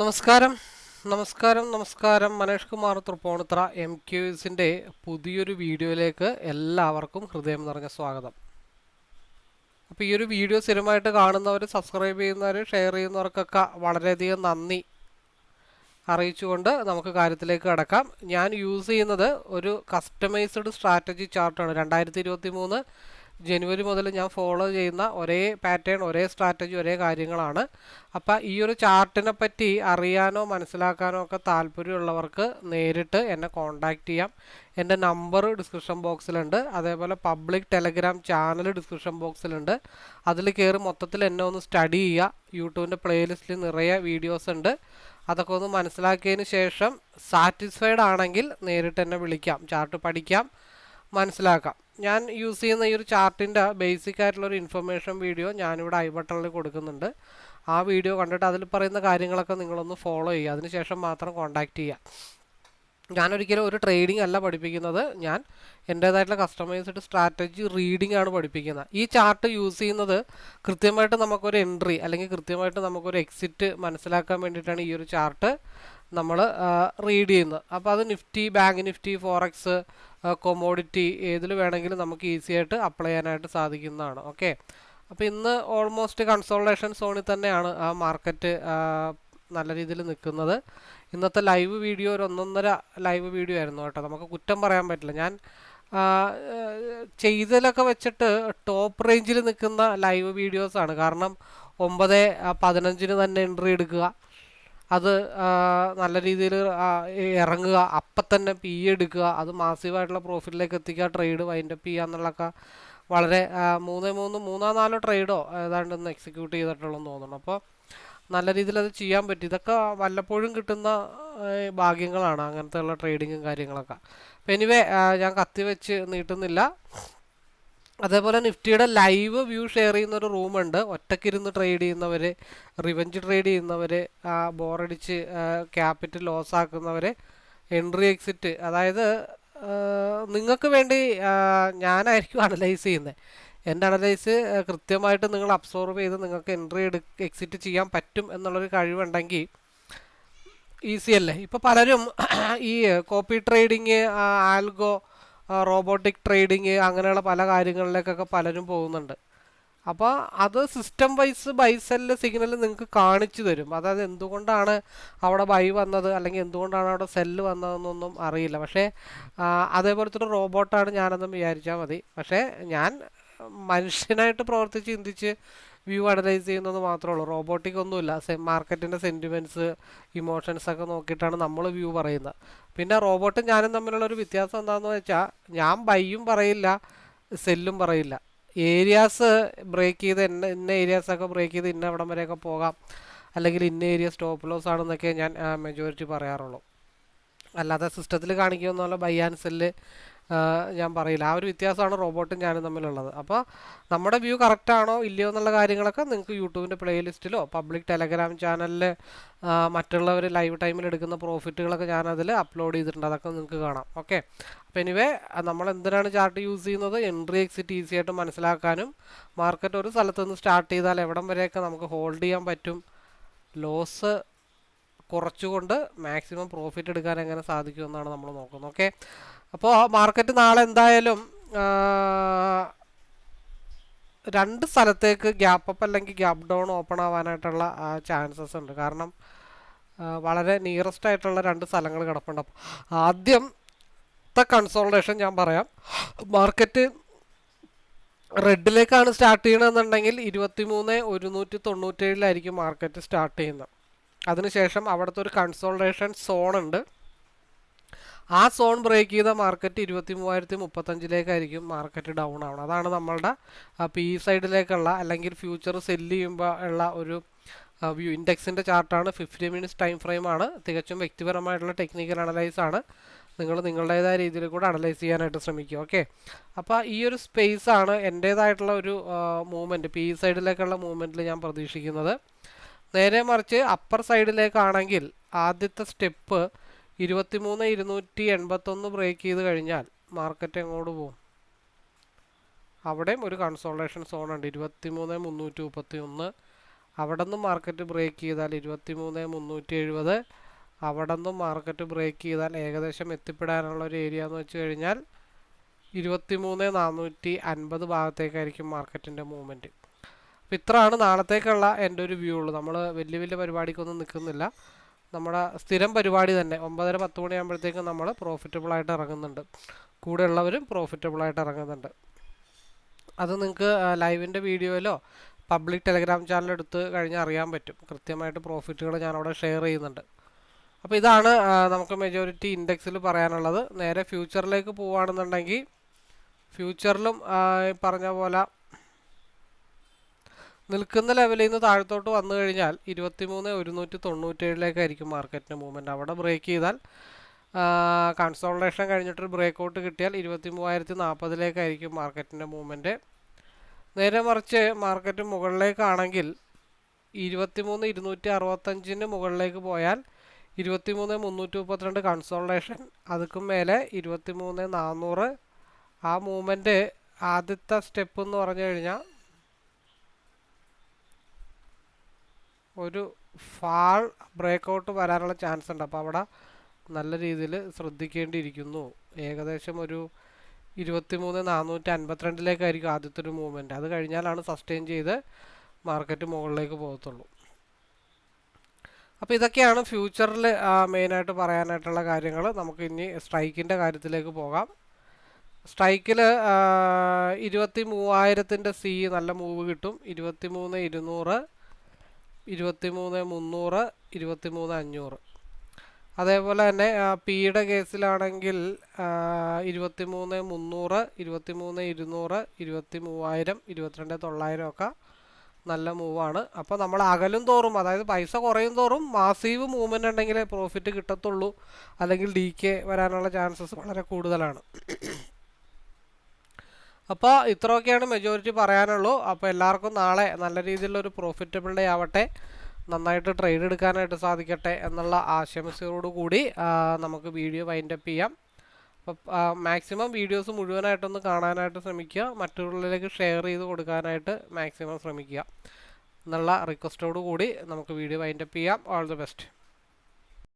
നമസ്കാരം. നമസ്കാരം നമസ്കാരം. മനേഷ് കുമാർ തൃപ്പൂണിത്ര എം ക്യൂസിന്റെ പുതിയൊരു വീഡിയോയിലേക്ക് എല്ലാവർക്കും ഹൃദയം നിറഞ്ഞ സ്വാഗതം. അപ്പോൾ ഈ ഒരു വീഡിയോ സ്ഥിരമായിട്ട് കാണുന്നവർ സബ്സ്ക്രൈബ് ചെയ്യുന്നവർ ഷെയർ ചെയ്യുന്നവർക്കൊക്കെ വളരെയധികം നന്ദി. അറിയിച്ചുകൊണ്ട് നമുക്ക് കാര്യത്തിലേക്ക് കിടക്കാം. ഞാൻ യൂസ് ചെയ്യുന്നത് ഒരു കസ്റ്റമൈസ്ഡ് സ്ട്രാറ്റജി ചാർട്ടാണ് രണ്ടായിരത്തി ഇരുപത്തി മൂന്ന് ജനുവരി മുതൽ ഞാൻ ഫോളോ ചെയ്യുന്ന ഒരേ പാറ്റേൺ ഒരേ സ്ട്രാറ്റജി ഒരേ കാര്യങ്ങളാണ്. അപ്പോൾ ഈ ഒരു ചാർട്ടിനെ പറ്റി അറിയാനോ മനസ്സിലാക്കാനോ ഒക്കെ താല്പര്യമുള്ളവർക്ക് നേരിട്ട് എന്നെ കോൺടാക്റ്റ് ചെയ്യാം. എന്റെ നമ്പർ ഡിസ്ക്രിപ്ഷൻ ബോക്സിലുണ്ട് അതേപോലെ പബ്ലിക് ടെലഗ്രാം ചാനൽ ഡിസ്ക്രിപ്ഷൻ ബോക്സിലുണ്ട് അതിൽ കയറി മൊത്തത്തിൽ എന്നെ ഒന്ന് സ്റ്റഡി ചെയ്യുക. യൂട്യൂബിന്റെ പ്ലേലിസ്റ്റിൽ നിറയെ വീഡിയോസ് ഉണ്ട്. അതൊക്കെ ഒന്ന് മനസ്സിലാക്കിയതിന് ശേഷം സാറ്റിസ്ഫൈഡ് ആണെങ്കിൽ നേരിട്ട് എന്നെ വിളിക്കാം. ചാർട്ട് പഠിക്കാം. മനസ്സിലാക്കാം. ഞാൻ യൂസ് ചെയ്യുന്ന ഈ ഒരു ചാർട്ടിന്റെ ബേസിക് ആയിട്ടുള്ള ഒരു ഇൻഫർമേഷൻ വീഡിയോ ഞാനിവിടെ ഐ ബട്ടണിൽ കൊടുക്കുന്നുണ്ട്. ആ വീഡിയോ കണ്ടിട്ട് അതിൽ പറയുന്ന കാര്യങ്ങളൊക്കെ നിങ്ങളൊന്ന് ഫോളോ ചെയ്യുക. അതിനുശേഷം മാത്രം കോൺടാക്റ്റ് ചെയ്യുക. ഞാനൊരിക്കലും ഒരു ട്രേഡിംഗ് അല്ല പഠിപ്പിക്കുന്നത്. ഞാൻ എന്റേതായിട്ടുള്ള കസ്റ്റമൈസ്ഡ് സ്ട്രാറ്റജി റീഡിംഗ് ആണ് പഠിപ്പിക്കുന്നത്. ഈ ചാർട്ട് യൂസ് ചെയ്യുന്നത് കൃത്യമായിട്ട് നമുക്കൊരു എൻട്രി അല്ലെങ്കിൽ കൃത്യമായിട്ട് നമുക്കൊരു എക്സിറ്റ് മനസ്സിലാക്കാൻ വേണ്ടിയിട്ടാണ് ഈ ഒരു ചാർട്ട് നമ്മൾ റീഡ് ചെയ്യുന്നത്. അപ്പോൾ അത് Nifty bank Nifty forex commodity ഏതിൽ വേണമെങ്കിലും നമുക്ക് ഈസി ആയിട്ട് അപ്ലൈ ചെയ്യാനായിട്ട് സാധിക്കുന്നതാണ്. ഓക്കെ അപ്പോൾ ഇന്ന് ഓൾമോസ്റ്റ് കൺസോൾട്ടേഷൻ സോണിൽ തന്നെയാണ് ആ മാർക്കറ്റ് നല്ല രീതിയിൽ നിൽക്കുന്നത്. ഇന്നത്തെ ലൈവ് വീഡിയോ ഒരു ഒന്നൊന്നര ലൈവ് വീഡിയോ ആയിരുന്നു കേട്ടോ. നമുക്ക് കുറ്റം പറയാൻ പറ്റില്ല. ഞാൻ ചെയ്തതിലൊക്കെ വെച്ചിട്ട് ടോപ്പ് റേഞ്ചിൽ നിൽക്കുന്ന ലൈവ് വീഡിയോസാണ് കാരണം ഒമ്പത് പതിനഞ്ചിന് തന്നെ എൻട്രി എടുക്കുക. അത് നല്ല രീതിയിൽ ഇറങ്ങുക. അപ്പം തന്നെ പി എടുക്കുക. അത് മാസീവായിട്ടുള്ള പ്രോഫിറ്റിലേക്ക് എത്തിക്കുക. ട്രേഡ് വൈൻഡപ്പ് ചെയ്യുക എന്നുള്ളതൊക്കെ വളരെ മൂന്ന് മൂന്ന് മൂന്നോ നാലോ ട്രേഡോ ഏതാണ്ട് ഒന്ന് എക്സിക്യൂട്ട് ചെയ്തിട്ടുള്ളതെന്ന് തോന്നുന്നു. അപ്പോൾ നല്ല രീതിയിൽ അത് ചെയ്യാൻ പറ്റും. ഇതൊക്കെ വല്ലപ്പോഴും കിട്ടുന്ന ഭാഗ്യങ്ങളാണ് അങ്ങനത്തെ ഉള്ള ട്രേഡിങ്ങും കാര്യങ്ങളൊക്കെ. അപ്പം എനിവേ ഞാൻ കത്തി വെച്ച് നീട്ടുന്നില്ല. അതേപോലെ നിഫ്റ്റിയുടെ ലൈവ് വ്യൂ ഷെയർ ചെയ്യുന്ന ഒരു റൂമുണ്ട് ഒറ്റക്കിരുന്ന് ട്രേഡ് ചെയ്യുന്നവർ റിവഞ്ച് ട്രേഡ് ചെയ്യുന്നവർ ബോറടിച്ച് ക്യാപിറ്റൽ ലോസ് ആക്കുന്നവർ എൻട്രി എക്സിറ്റ് അതായത് നിങ്ങൾക്ക് വേണ്ടി ഞാനായിരിക്കും അനലൈസ് ചെയ്യുന്നത് എന്റെ അനലൈസ് കൃത്യമായിട്ട് നിങ്ങൾ അബ്സോർവ് ചെയ്ത് നിങ്ങൾക്ക് എൻട്രി എടു എക്സിറ്റ് ചെയ്യാൻ പറ്റും എന്നുള്ളൊരു കഴിവുണ്ടെങ്കിൽ ഈസി അല്ലേ? ഇപ്പോൾ പലരും ഈ copy trading algo robotic trading അങ്ങനെയുള്ള പല കാര്യങ്ങളിലേക്കൊക്കെ പലരും പോകുന്നുണ്ട്. അപ്പോൾ അത് system wise buy sell signal നിങ്ങൾക്ക് കാണിച്ചു തരും. അതായത് എന്തുകൊണ്ടാണ് അവിടെ ബൈ വന്നത് അല്ലെങ്കിൽ എന്തുകൊണ്ടാണ് അവിടെ സെല്ല് വന്നതെന്നൊന്നും അറിയില്ല. പക്ഷേ അതേപോലത്തെ ഒരു റോബോട്ടാണ് ഞാനെന്നും വിചാരിച്ചാൽ മതി. പക്ഷേ ഞാൻ മനുഷ്യനായിട്ട് പ്രവർത്തിച്ച് ചിന്തിച്ച് വ്യൂ അനലൈസ് ചെയ്യുന്നത് മാത്രമേ ഉള്ളൂ. റോബോട്ടിക് ഒന്നുമില്ല. മാർക്കറ്റിന്റെ സെന്റിമെന്റ്സ് ഇമോഷൻസ് ഒക്കെ നോക്കിയിട്ടാണ് നമ്മൾ വ്യൂ പറയുന്നത്. പിന്നെ റോബോട്ടും ഞാനും തമ്മിലുള്ള ഒരു വ്യത്യാസം എന്താണെന്ന് വെച്ചാൽ ഞാൻ ബൈയും പറയില്ല സെല്ലും പറയില്ല. ഏരിയാസ് ബ്രേക്ക് ചെയ്ത് ഇന്ന ഇന്ന ഏരിയാസൊക്കെ ബ്രേക്ക് ചെയ്ത് ഇന്ന അവിടം വരെയൊക്കെ പോകാം. അല്ലെങ്കിൽ ഇന്ന ഏരിയ സ്റ്റോപ്പ് ലോസ് ആണെന്നൊക്കെ ഞാൻ മെജോറിറ്റി പറയാറുള്ളൂ. അല്ലാതെ സിസ്റ്റത്തിൽ കാണിക്കുമെന്നുള്ള ബൈ ആൻഡ് സെല്ല് ഞാൻ പറയില്ല. ആ ഒരു വ്യത്യാസമാണ് റോബോട്ടും ഞാനും തമ്മിലുള്ളത്. അപ്പോൾ നമ്മുടെ വ്യൂ കറക്റ്റ് ആണോ ഇല്ലയോ എന്നുള്ള കാര്യങ്ങളൊക്കെ നിങ്ങൾക്ക് യൂട്യൂബിന്റെ പ്ലേലിസ്റ്റിലോ പബ്ലിക് ടെലഗ്രാം ചാനലിൽ മറ്റുള്ളവർ ലൈവ് ടൈമിൽ എടുക്കുന്ന പ്രോഫിറ്റുകളൊക്കെ ഞാനതിൽ അപ്ലോഡ് ചെയ്തിട്ടുണ്ട്. അതൊക്കെ നിങ്ങൾക്ക് കാണാം. ഓക്കെ അപ്പോൾ എനിവേ നമ്മൾ എന്തിനാണ് ചാർട്ട് യൂസ് ചെയ്യുന്നത്? എൻട്രി എക്സിറ്റ് ഈസി ആയിട്ട് മനസ്സിലാക്കാനും മാർക്കറ്റ് ഒരു സ്ഥലത്ത് നിന്ന് സ്റ്റാർട്ട് ചെയ്താൽ എവിടം വരെയൊക്കെ നമുക്ക് ഹോൾഡ് ചെയ്യാൻ പറ്റും? ലോസ് കുറച്ചുകൊണ്ട് മാക്സിമം പ്രോഫിറ്റ് എടുക്കാൻ എങ്ങനെ സാധിക്കുമെന്നാണ് നമ്മൾ നോക്കുന്നത്. ഓക്കെ അപ്പോൾ മാർക്കറ്റ് നാളെ എന്തായാലും രണ്ട് സ്ഥലത്തേക്ക് ഗ്യാപ്പ് അപ്പ് അല്ലെങ്കിൽ ഗ്യാപ്പ് ഡൗൺ ഓപ്പൺ ആവാനായിട്ടുള്ള ചാൻസസ് ഉണ്ട്. കാരണം വളരെ നിയറസ്റ്റ് ആയിട്ടുള്ള രണ്ട് സ്ഥലങ്ങൾ കിടപ്പുണ്ട്. അപ്പോൾ ആദ്യത്തെ കൺസോൾട്ടേഷൻ ഞാൻ പറയാം. മാർക്കറ്റ് റെഡിലേക്കാണ് സ്റ്റാർട്ട് ചെയ്യണമെന്നുണ്ടെങ്കിൽ ഇരുപത്തി മൂന്ന് ഒരുന്നൂറ്റി തൊണ്ണൂറ്റേഴിലായിരിക്കും മാർക്കറ്റ് സ്റ്റാർട്ട് ചെയ്യുന്നത്. അതിനുശേഷം അവിടുത്തെ ഒരു കൺസോൾട്ടേഷൻ സോൺ ഉണ്ട്. ആ സോൺ ബ്രേക്ക് ചെയ്ത മാർക്കറ്റ് ഇരുപത്തി മൂവായിരത്തി മുപ്പത്തഞ്ചിലേക്കായിരിക്കും മാർക്കറ്റ് ഡൗൺ ആവണം അതാണ് നമ്മളുടെ പി സൈഡിലേക്കുള്ള അല്ലെങ്കിൽ ഫ്യൂച്ചർ സെല്ല് ചെയ്യുമ്പോൾ ഉള്ള ഒരു വ്യൂ ഇൻഡെക്സിന്റെ ചാർട്ടാണ് ഫിഫ്റ്റി മിനിറ്റ്സ് ടൈം ഫ്രെയിമാണ് തികച്ചും വ്യക്തിപരമായിട്ടുള്ള ടെക്നിക്കൽ അനലൈസ് ആണ്. നിങ്ങൾ നിങ്ങളുടേതായ രീതിയിൽ കൂടെ അനലൈസ് ചെയ്യാനായിട്ട് ശ്രമിക്കുക. ഓക്കെ അപ്പോൾ ഈ ഒരു സ്പേസ് ആണ് എന്റേതായിട്ടുള്ള ഒരു മൂവ്മെന്റ് പി സൈഡിലേക്കുള്ള മൂവ്മെന്റിൽ ഞാൻ പ്രതീക്ഷിക്കുന്നത്. നേരെ മറിച്ച് അപ്പർ സൈഡിലേക്കാണെങ്കിൽ ആദ്യത്തെ സ്റ്റെപ്പ് ഇരുപത്തിമൂന്ന് ഇരുന്നൂറ്റി എൺപത്തൊന്ന് ബ്രേക്ക് ചെയ്ത് കഴിഞ്ഞാൽ മാർക്കറ്റ് എങ്ങോട്ട് പോകും? അവിടെയും ഒരു കൺസോൾട്ടേഷൻ സോൺ ഉണ്ട്. ഇരുപത്തിമൂന്ന് മുന്നൂറ്റി മുപ്പത്തി ഒന്ന് അവിടെ നിന്നും മാർക്കറ്റ് ബ്രേക്ക് ചെയ്താൽ ഇരുപത്തി മൂന്ന് മുന്നൂറ്റി എഴുപത്. അവിടെ നിന്നും മാർക്കറ്റ് ബ്രേക്ക് ചെയ്താൽ ഏകദേശം എത്തിപ്പെടാനുള്ള ഒരു ഏരിയ എന്ന് വെച്ച് കഴിഞ്ഞാൽ ഇരുപത്തി മൂന്ന് നാനൂറ്റി അൻപത് ഭാഗത്തേക്കായിരിക്കും മാർക്കറ്റിന്റെ മൂവ്മെന്റ് അപ്പോൾ ഇത്രയാണ് നാളത്തേക്കുള്ള എന്റെ ഒരു വ്യൂ ഉള്ളൂ. നമ്മൾ വലിയ വലിയ പരിപാടിക്കൊന്നും നിൽക്കുന്നില്ല നമ്മുടെ സ്ഥിരം പരിപാടി തന്നെ ഒമ്പതര പത്ത് മണിയാകുമ്പോഴത്തേക്കും നമ്മൾ പ്രോഫിറ്റബിളായിട്ട് ഇറങ്ങുന്നുണ്ട്. കൂടെയുള്ളവരും പ്രോഫിറ്റബിളായിട്ട് ഇറങ്ങുന്നുണ്ട്. അത് നിങ്ങൾക്ക് ലൈവിന്റെ വീഡിയോയിലോ പബ്ലിക് ടെലിഗ്രാം ചാനൽ എടുത്ത് കഴിഞ്ഞാൽ അറിയാൻ പറ്റും. കൃത്യമായിട്ട് പ്രോഫിറ്റുകൾ ഞാനവിടെ ഷെയർ ചെയ്യുന്നുണ്ട്. അപ്പോൾ ഇതാണ് നമുക്ക് മെജോറിറ്റി ഇൻഡെക്സിൽ പറയാനുള്ളത്. നേരെ ഫ്യൂച്ചറിലേക്ക് പോവുകയാണെന്നുണ്ടെങ്കിൽ ഫ്യൂച്ചറിലും പറഞ്ഞ പോലെ നിൽക്കുന്ന ലെവലിൽ നിന്ന് താഴത്തോട്ട് വന്നു കഴിഞ്ഞാൽ ഇരുപത്തിമൂന്ന് ഒരുന്നൂറ്റി തൊണ്ണൂറ്റേഴിലേക്കായിരിക്കും മാർക്കറ്റിന്റെ മൂവ്മെന്റ് അവിടെ ബ്രേക്ക് ചെയ്താൽ കൺസോൾട്ടേഷൻ കഴിഞ്ഞിട്ടൊരു ബ്രേക്ക് ഔട്ട് കിട്ടിയാൽ ഇരുപത്തി മൂവായിരത്തി നാൽപ്പതിലേക്കായിരിക്കും മാർക്കറ്റിന്റെ മൂവ്മെന്റ് നേരെ മറിച്ച് മാർക്കറ്റ് മുകളിലേക്കാണെങ്കിൽ ഇരുപത്തിമൂന്ന് ഇരുന്നൂറ്റി അറുപത്തഞ്ചിന് മുകളിലേക്ക് പോയാൽ ഇരുപത്തിമൂന്ന് മുന്നൂറ്റി മുപ്പത്തിരണ്ട് കൺസോൾട്ടേഷൻ അതുക്കും മേലെ ഇരുപത്തിമൂന്ന് നാനൂറ് ആ മൂവ്മെന്റ് ആദ്യത്തെ സ്റ്റെപ്പ് എന്ന് പറഞ്ഞു കഴിഞ്ഞാൽ ഒരു ഫാൾ ബ്രേക്ക് ഔട്ട് വരാനുള്ള ചാൻസ് ഉണ്ട്. അപ്പോൾ അവിടെ നല്ല രീതിയിൽ ശ്രദ്ധിക്കേണ്ടിയിരിക്കുന്നു. ഏകദേശം ഒരു ഇരുപത്തിമൂന്ന് നാനൂറ്റി അൻപത്തിരണ്ടിലേക്കായിരിക്കും ആദ്യത്തെ ഒരു മൂവ്മെന്റ്. അത് കഴിഞ്ഞാലാണ് സസ്റ്റെയിൻ ചെയ്ത് മാർക്കറ്റ് മുകളിലേക്ക് പോകത്തുള്ളൂ. അപ്പോൾ ഇതൊക്കെയാണ് ഫ്യൂച്ചറിൽ മെയിനായിട്ട് പറയാനായിട്ടുള്ള കാര്യങ്ങൾ. നമുക്ക് ഇനി സ്ട്രൈക്കിന്റെ കാര്യത്തിലേക്ക് പോകാം. സ്ട്രൈക്കിൽ ഇരുപത്തി മൂവായിരത്തിന്റെ സി നല്ല മൂവ് കിട്ടും. ഇരുപത്തി മൂന്ന് ഇരുന്നൂറ് ഇരുപത്തി മൂന്ന് മുന്നൂറ് ഇരുപത്തി മൂന്ന് അഞ്ഞൂറ്. അതേപോലെ തന്നെ പിയുടെ കേസിലാണെങ്കിൽ ഇരുപത്തി മൂന്ന് മുന്നൂറ് ഇരുപത്തി മൂന്ന് ഇരുന്നൂറ് ഇരുപത്തി മൂവായിരം ഇരുപത്തിരണ്ട് തൊള്ളായിരം ഒക്കെ നല്ല മൂവാണ്. അപ്പോൾ നമ്മൾ അകലും തോറും അതായത് പൈസ കുറയും തോറും മാസീവ് മൂവ്മെന്റ് ഉണ്ടെങ്കിലേ പ്രോഫിറ്റ് കിട്ടത്തുള്ളൂ. അല്ലെങ്കിൽ ഡി കെ വരാനുള്ള ചാൻസസ് വളരെ കൂടുതലാണ്. അപ്പോൾ ഇത്രയൊക്കെയാണ് മെജോറിറ്റി പറയാനുള്ളൂ. അപ്പോൾ എല്ലാവർക്കും നാളെ നല്ല രീതിയിലുള്ളൊരു പ്രോഫിറ്റബിൾ ഡേ ആവട്ടെ. നന്നായിട്ട് ട്രേഡ് എടുക്കാനായിട്ട് സാധിക്കട്ടെ എന്നുള്ള ആശംസയോടു കൂടി നമുക്ക് വീഡിയോ വൈൻഡപ്പ് ചെയ്യാം. അപ്പോൾ മാക്സിമം വീഡിയോസ് മുഴുവനായിട്ടൊന്ന് കാണാനായിട്ട് ശ്രമിക്കുക. മറ്റുള്ളവരിലേക്ക് ഷെയർ ചെയ്ത് കൊടുക്കാനായിട്ട് മാക്സിമം ശ്രമിക്കുക. എന്നുള്ള റിക്വസ്റ്റോടു കൂടി നമുക്ക് വീഡിയോ വൈൻഡപ്പ് ചെയ്യാം. All the best